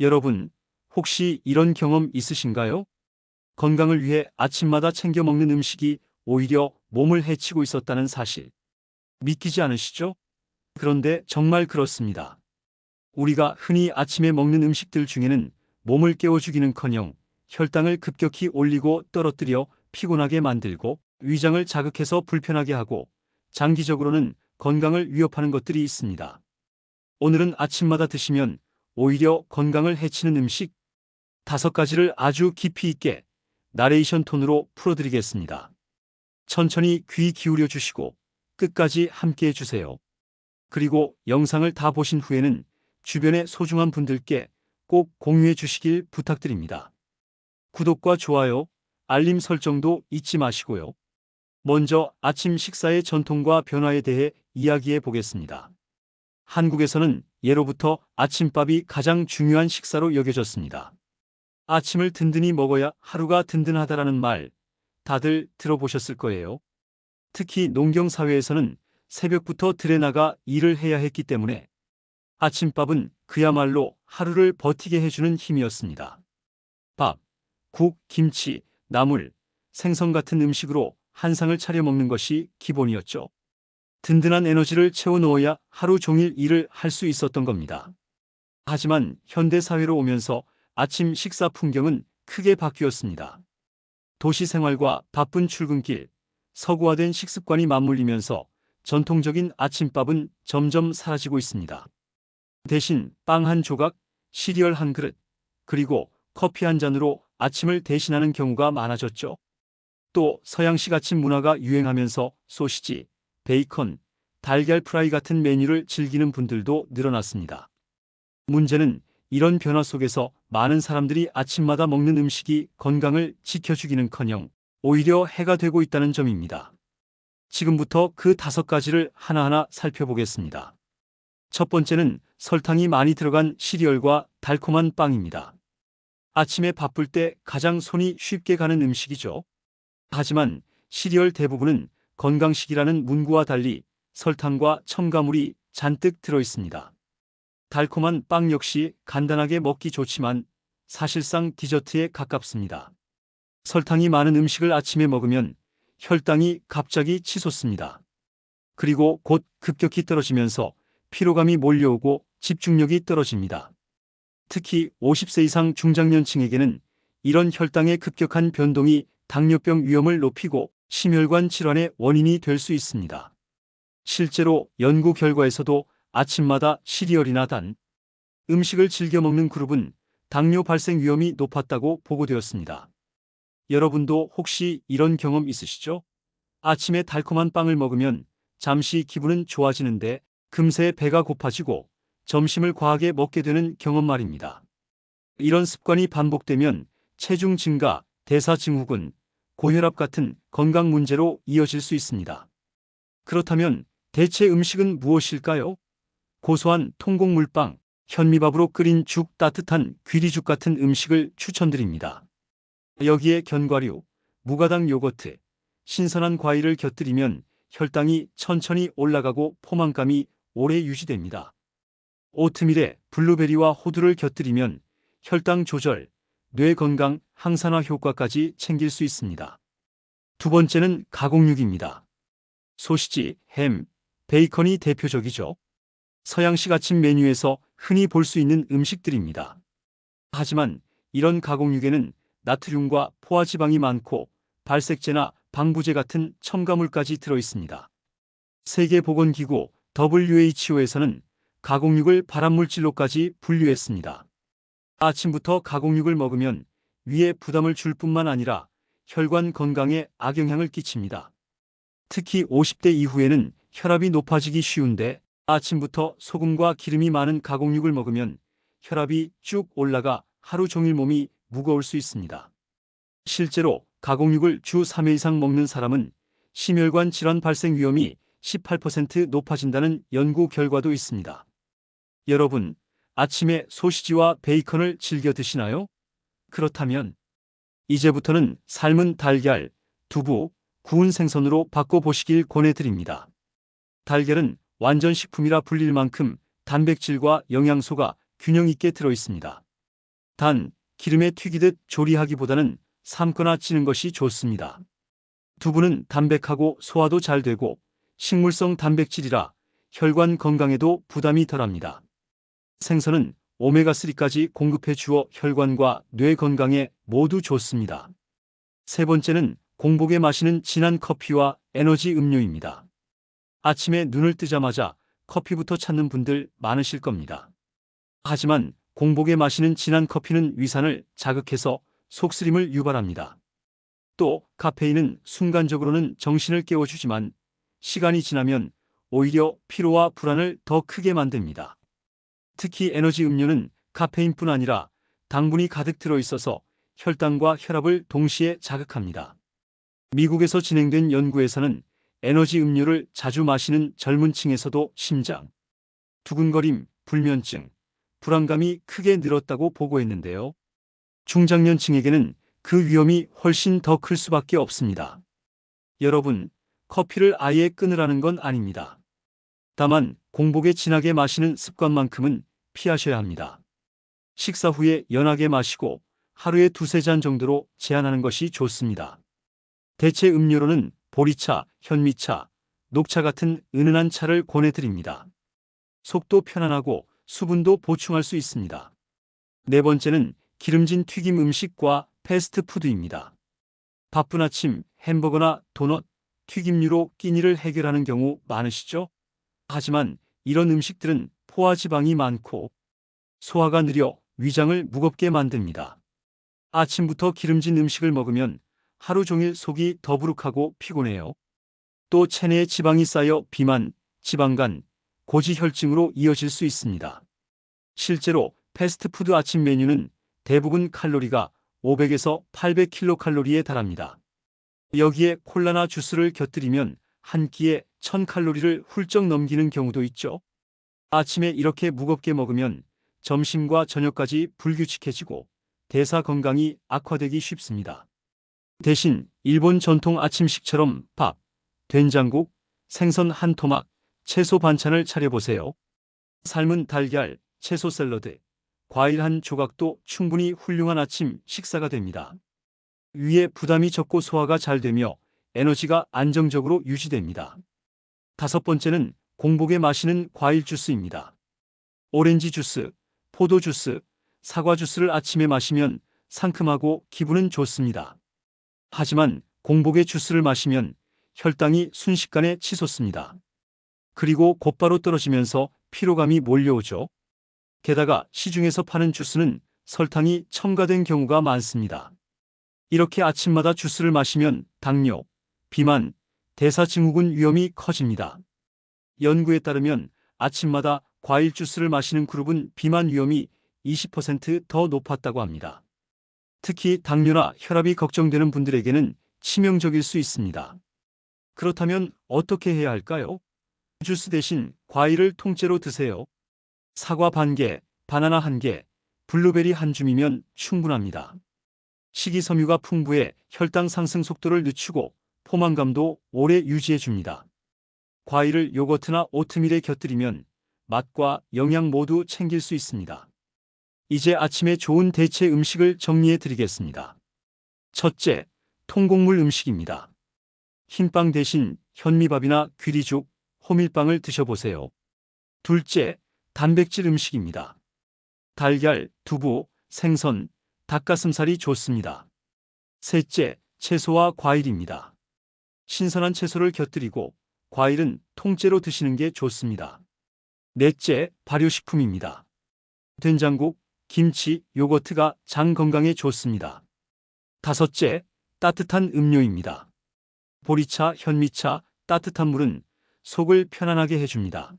여러분, 혹시 이런 경험 있으신가요? 건강을 위해 아침마다 챙겨 먹는 음식이 오히려 몸을 해치고 있었다는 사실. 믿기지 않으시죠? 그런데 정말 그렇습니다. 우리가 흔히 아침에 먹는 음식들 중에는 몸을 깨워주기는 커녕 혈당을 급격히 올리고 떨어뜨려 피곤하게 만들고 위장을 자극해서 불편하게 하고 장기적으로는 건강을 위협하는 것들이 있습니다. 오늘은 아침마다 드시면 오히려 건강을 해치는 음식 다섯 가지를 아주 깊이 있게 나레이션 톤으로 풀어드리겠습니다. 천천히 귀 기울여 주시고 끝까지 함께 해주세요. 그리고 영상을 다 보신 후에는 주변의 소중한 분들께 꼭 공유해 주시길 부탁드립니다. 구독과 좋아요, 알림 설정도 잊지 마시고요. 먼저 아침 식사의 전통과 변화에 대해 이야기해 보겠습니다. 한국에서는 예로부터 아침밥이 가장 중요한 식사로 여겨졌습니다. 아침을 든든히 먹어야 하루가 든든하다라는 말 다들 들어보셨을 거예요. 특히 농경 사회에서는 새벽부터 들에 나가 일을 해야 했기 때문에 아침밥은 그야말로 하루를 버티게 해주는 힘이었습니다. 밥, 국, 김치, 나물, 생선 같은 음식으로 한 상을 차려 먹는 것이 기본이었죠. 든든한 에너지를 채워 넣어야 하루 종일 일을 할 수 있었던 겁니다. 하지만 현대 사회로 오면서 아침 식사 풍경은 크게 바뀌었습니다. 도시 생활과 바쁜 출근길, 서구화된 식습관이 맞물리면서 전통적인 아침밥은 점점 사라지고 있습니다. 대신 빵 한 조각, 시리얼 한 그릇, 그리고 커피 한 잔으로 아침을 대신하는 경우가 많아졌죠. 또 서양식 아침 문화가 유행하면서 소시지, 베이컨, 달걀 프라이 같은 메뉴를 즐기는 분들도 늘어났습니다. 문제는 이런 변화 속에서 많은 사람들이 아침마다 먹는 음식이 건강을 지켜주기는 커녕 오히려 해가 되고 있다는 점입니다. 지금부터 그 다섯 가지를 하나하나 살펴보겠습니다. 첫 번째는 설탕이 많이 들어간 시리얼과 달콤한 빵입니다. 아침에 바쁠 때 가장 손이 쉽게 가는 음식이죠. 하지만 시리얼 대부분은 건강식이라는 문구와 달리 설탕과 첨가물이 잔뜩 들어 있습니다. 달콤한 빵 역시 간단하게 먹기 좋지만 사실상 디저트에 가깝습니다. 설탕이 많은 음식을 아침에 먹으면 혈당이 갑자기 치솟습니다. 그리고 곧 급격히 떨어지면서 피로감이 몰려오고 집중력이 떨어집니다. 특히 50세 이상 중장년층에게는 이런 혈당의 급격한 변동이 당뇨병 위험을 높이고 심혈관 질환의 원인이 될 수 있습니다. 실제로 연구 결과에서도 아침마다 시리얼이나 단 음식을 즐겨 먹는 그룹은 당뇨 발생 위험이 높았다고 보고되었습니다. 여러분도 혹시 이런 경험 있으시죠? 아침에 달콤한 빵을 먹으면 잠시 기분은 좋아지는데 금세 배가 고파지고 점심을 과하게 먹게 되는 경험 말입니다. 이런 습관이 반복되면 체중 증가, 대사 증후군, 고혈압 같은 건강 문제로 이어질 수 있습니다. 그렇다면 대체 음식은 무엇일까요? 고소한 통곡물빵, 현미밥으로 끓인 죽, 따뜻한 귀리죽 같은 음식을 추천드립니다. 여기에 견과류, 무가당 요거트, 신선한 과일을 곁들이면 혈당이 천천히 올라가고 포만감이 오래 유지됩니다. 오트밀에 블루베리와 호두를 곁들이면 혈당 조절, 뇌 건강, 항산화 효과까지 챙길 수 있습니다. 두 번째는 가공육입니다. 소시지, 햄, 베이컨이 대표적이죠. 서양식 아침 메뉴에서 흔히 볼 수 있는 음식들입니다. 하지만 이런 가공육에는 나트륨과 포화지방이 많고 발색제나 방부제 같은 첨가물까지 들어 있습니다. 세계보건기구 WHO에서는 가공육을 발암물질로까지 분류했습니다. 아침부터 가공육을 먹으면 위에 부담을 줄 뿐만 아니라 혈관 건강에 악영향을 끼칩니다. 특히 50대 이후에는 혈압이 높아지기 쉬운데 아침부터 소금과 기름이 많은 가공육을 먹으면 혈압이 쭉 올라가 하루 종일 몸이 무거울 수 있습니다. 실제로 가공육을 주 3회 이상 먹는 사람은 심혈관 질환 발생 위험이 18% 높아진다는 연구 결과도 있습니다. 여러분, 아침에 소시지와 베이컨을 즐겨 드시나요? 그렇다면 이제부터는 삶은 달걀, 두부, 구운 생선으로 바꿔보시길 권해드립니다. 달걀은 완전 식품이라 불릴 만큼 단백질과 영양소가 균형 있게 들어 있습니다. 단, 기름에 튀기듯 조리하기보다는 삶거나 찌는 것이 좋습니다. 두부는 담백하고 소화도 잘 되고 식물성 단백질이라 혈관 건강에도 부담이 덜합니다. 생선은 오메가3까지 공급해 주어 혈관과 뇌 건강에 모두 좋습니다. 세 번째는 공복에 마시는 진한 커피와 에너지 음료입니다. 아침에 눈을 뜨자마자 커피부터 찾는 분들 많으실 겁니다. 하지만 공복에 마시는 진한 커피는 위산을 자극해서 속쓰림을 유발합니다. 또 카페인은 순간적으로는 정신을 깨워주지만 시간이 지나면 오히려 피로와 불안을 더 크게 만듭니다. 특히 에너지 음료는 카페인뿐 아니라 당분이 가득 들어 있어서 혈당과 혈압을 동시에 자극합니다. 미국에서 진행된 연구에서는 에너지 음료를 자주 마시는 젊은 층에서도 심장, 두근거림, 불면증, 불안감이 크게 늘었다고 보고했는데요. 중장년층에게는 그 위험이 훨씬 더 클 수밖에 없습니다. 여러분, 커피를 아예 끊으라는 건 아닙니다. 다만 공복에 진하게 마시는 습관만큼은 피하셔야 합니다. 식사 후에 연하게 마시고 하루에 두세 잔 정도로 제한하는 것이 좋습니다. 대체 음료로는 보리차, 현미차, 녹차 같은 은은한 차를 권해드립니다. 속도 편안하고 수분도 보충할 수 있습니다. 네 번째는 기름진 튀김 음식과 패스트푸드입니다. 바쁜 아침 햄버거나 도넛, 튀김류로 끼니를 해결하는 경우 많으시죠? 하지만 이런 음식들은 포화 지방이 많고 소화가 느려 위장을 무겁게 만듭니다. 아침부터 기름진 음식을 먹으면 하루 종일 속이 더부룩하고 피곤해요. 또 체내에 지방이 쌓여 비만, 지방간, 고지혈증으로 이어질 수 있습니다. 실제로 패스트푸드 아침 메뉴는 대부분 칼로리가 500에서 800킬로칼로리에 달합니다. 여기에 콜라나 주스를 곁들이면 한 끼에 1000칼로리를 훌쩍 넘기는 경우도 있죠. 아침에 이렇게 무겁게 먹으면 점심과 저녁까지 불규칙해지고 대사 건강이 악화되기 쉽습니다. 대신 일본 전통 아침식처럼 밥, 된장국, 생선 한 토막, 채소 반찬을 차려보세요. 삶은 달걀, 채소 샐러드, 과일 한 조각도 충분히 훌륭한 아침 식사가 됩니다. 위에 부담이 적고 소화가 잘 되며 에너지가 안정적으로 유지됩니다. 다섯 번째는 공복에 마시는 과일 주스입니다. 오렌지 주스, 포도 주스, 사과 주스를 아침에 마시면 상큼하고 기분은 좋습니다. 하지만 공복에 주스를 마시면 혈당이 순식간에 치솟습니다. 그리고 곧바로 떨어지면서 피로감이 몰려오죠. 게다가 시중에서 파는 주스는 설탕이 첨가된 경우가 많습니다. 이렇게 아침마다 주스를 마시면 당뇨, 비만, 대사증후군 위험이 커집니다. 연구에 따르면 아침마다 과일 주스를 마시는 그룹은 비만 위험이 20%더 높았다고 합니다. 특히 당뇨나 혈압이 걱정되는 분들에게는 치명적일 수 있습니다. 그렇다면 어떻게 해야 할까요? 주스 대신 과일을 통째로 드세요. 사과 반 개, 바나나 한 개, 블루베리 한 줌이면 충분합니다. 식이섬유가 풍부해 혈당 상승 속도를 늦추고 포만감도 오래 유지해 줍니다. 과일을 요거트나 오트밀에 곁들이면 맛과 영양 모두 챙길 수 있습니다. 이제 아침에 좋은 대체 음식을 정리해 드리겠습니다. 첫째, 통곡물 음식입니다. 흰빵 대신 현미밥이나 귀리죽, 호밀빵을 드셔보세요. 둘째, 단백질 음식입니다. 달걀, 두부, 생선, 닭가슴살이 좋습니다. 셋째, 채소와 과일입니다. 신선한 채소를 곁들이고 과일은 통째로 드시는 게 좋습니다. 넷째, 발효식품입니다. 된장국, 김치, 요거트가 장 건강에 좋습니다. 다섯째, 따뜻한 음료입니다. 보리차, 현미차, 따뜻한 물은 속을 편안하게 해줍니다.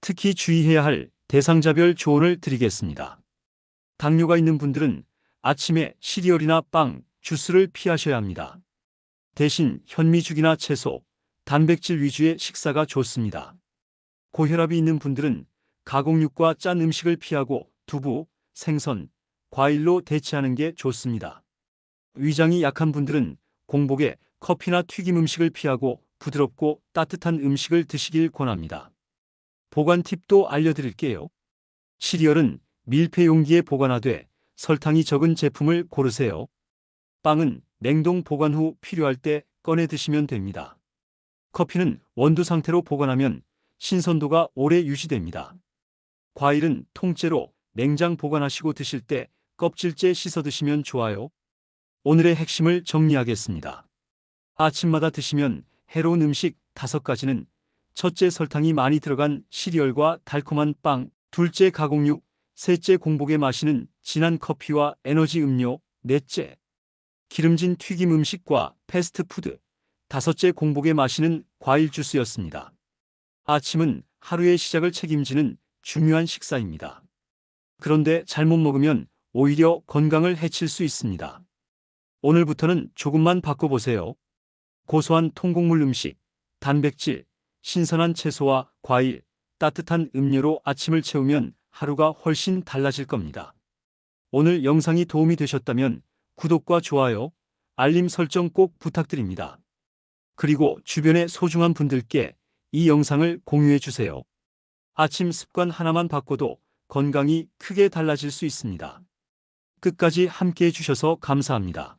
특히 주의해야 할 대상자별 조언을 드리겠습니다. 당뇨가 있는 분들은 아침에 시리얼이나 빵, 주스를 피하셔야 합니다. 대신 현미죽이나 채소, 단백질 위주의 식사가 좋습니다. 고혈압이 있는 분들은 가공육과 짠 음식을 피하고 두부, 생선, 과일로 대체하는 게 좋습니다. 위장이 약한 분들은 공복에 커피나 튀김 음식을 피하고 부드럽고 따뜻한 음식을 드시길 권합니다. 보관 팁도 알려드릴게요. 시리얼은 밀폐 용기에 보관하되 설탕이 적은 제품을 고르세요. 빵은 냉동 보관 후 필요할 때 꺼내 드시면 됩니다. 커피는 원두 상태로 보관하면 신선도가 오래 유지됩니다. 과일은 통째로 냉장 보관하시고 드실 때 껍질째 씻어 드시면 좋아요. 오늘의 핵심을 정리하겠습니다. 아침마다 드시면 해로운 음식 다섯 가지는 첫째 설탕이 많이 들어간 시리얼과 달콤한 빵, 둘째 가공육, 셋째 공복에 마시는 진한 커피와 에너지 음료, 넷째 기름진 튀김 음식과 패스트푸드, 다섯째 공복에 마시는 과일 주스였습니다. 아침은 하루의 시작을 책임지는 중요한 식사입니다. 그런데 잘못 먹으면 오히려 건강을 해칠 수 있습니다. 오늘부터는 조금만 바꿔보세요. 고소한 통곡물 음식, 단백질, 신선한 채소와 과일, 따뜻한 음료로 아침을 채우면 하루가 훨씬 달라질 겁니다. 오늘 영상이 도움이 되셨다면 구독과 좋아요, 알림 설정 꼭 부탁드립니다. 그리고 주변의 소중한 분들께 이 영상을 공유해 주세요. 아침 습관 하나만 바꿔도 건강이 크게 달라질 수 있습니다. 끝까지 함께 해 주셔서 감사합니다.